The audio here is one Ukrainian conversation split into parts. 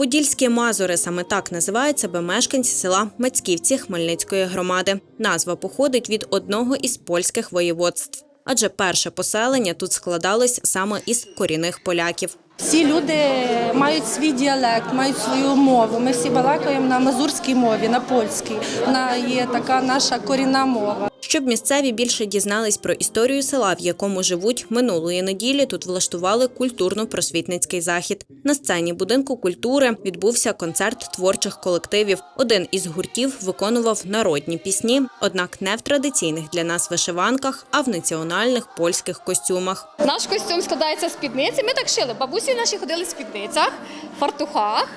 Подільські Мазури саме так називають себе мешканці села Мацьківці Хмельницької громади. Назва походить від одного із польських воєводств. Адже перше поселення тут складалось саме із корінних поляків. Всі люди мають свій діалект, мають свою мову. Ми всі балакаємо на мазурській мові, на польській. Вона є така наша корінна мова. Щоб місцеві більше дізнались про історію села, в якому живуть минулої неділі, тут влаштували культурно-просвітницький захід. На сцені будинку культури відбувся концерт творчих колективів. Один із гуртів виконував народні пісні, однак не в традиційних для нас вишиванках, а в національних польських костюмах. Наш костюм складається з спідниці. Ми так шили. Бабусі наші ходили в спідницях, фартухах,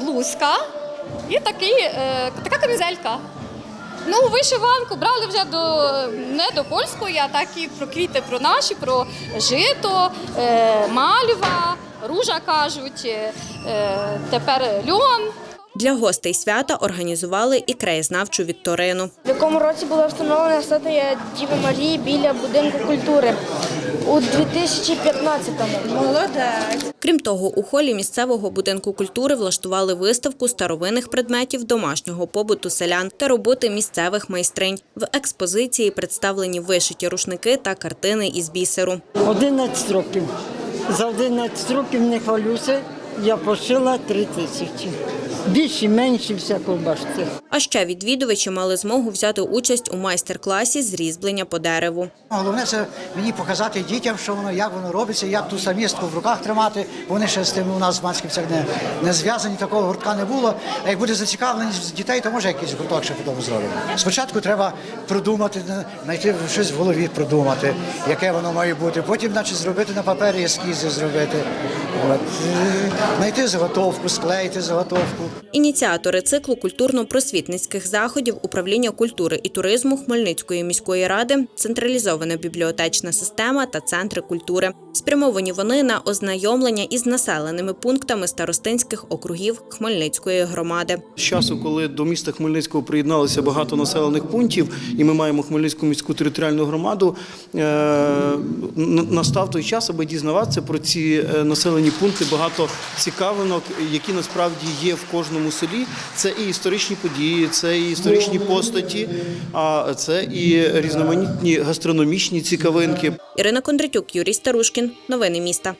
блузка і такий, е, така камізелька. Ну, вишиванку брали вже до не до польської, а так і про квіти, про наші, про жито, е, мальва, ружа кажуть, е, тепер льон. Для гостей свята організували і краєзнавчу вікторину. В якому році була встановлена статуя Діви Марії біля будинку культури у 2015-му. Молодець. Крім того, у холі місцевого будинку культури влаштували виставку старовинних предметів домашнього побуту селян та роботи місцевих майстринь. В експозиції представлені вишиті рушники та картини із бісеру. 11 років. За 11 років не хвалюся, я пошила 3 тисячі. Більші, менші всякого бачите. А ще відвідувачі мали змогу взяти участь у майстер-класі з різьблення по дереву. Головне це мені показати дітям, що воно, як воно робиться, як ту самістку в руках тримати. Вони ще з тим у нас в Манськівцях не, не зв'язані, такого гуртка не було. А як буде зацікавленість дітей, то може якийсь гурток ще потім зробимо. Спочатку треба продумати, знайти щось в голові, продумати, яке воно має бути. Потім, значить, зробити на папері ескізи, зробити. От. Е, Знайти заготовку, склеїти заготовку. Ініціатори циклу культурно-просвітницьких заходів управління культури і туризму Хмельницької міської ради, централізована бібліотечна система та центри культури. Спрямовані вони на ознайомлення із населеними пунктами старостинських округів Хмельницької громади. З часу, коли до міста Хмельницького приєдналося багато населених пунктів, і ми маємо Хмельницьку міську територіальну громаду, е, настав той час, аби дізнаватися про ці е, населені пункти. Багато цікавинок, які насправді є в кожному селі. Це і історичні події, це і історичні постаті, а це і різноманітні гастрономічні цікавинки. Ірина Кондратюк, Юрій Старушкін. Новини міста.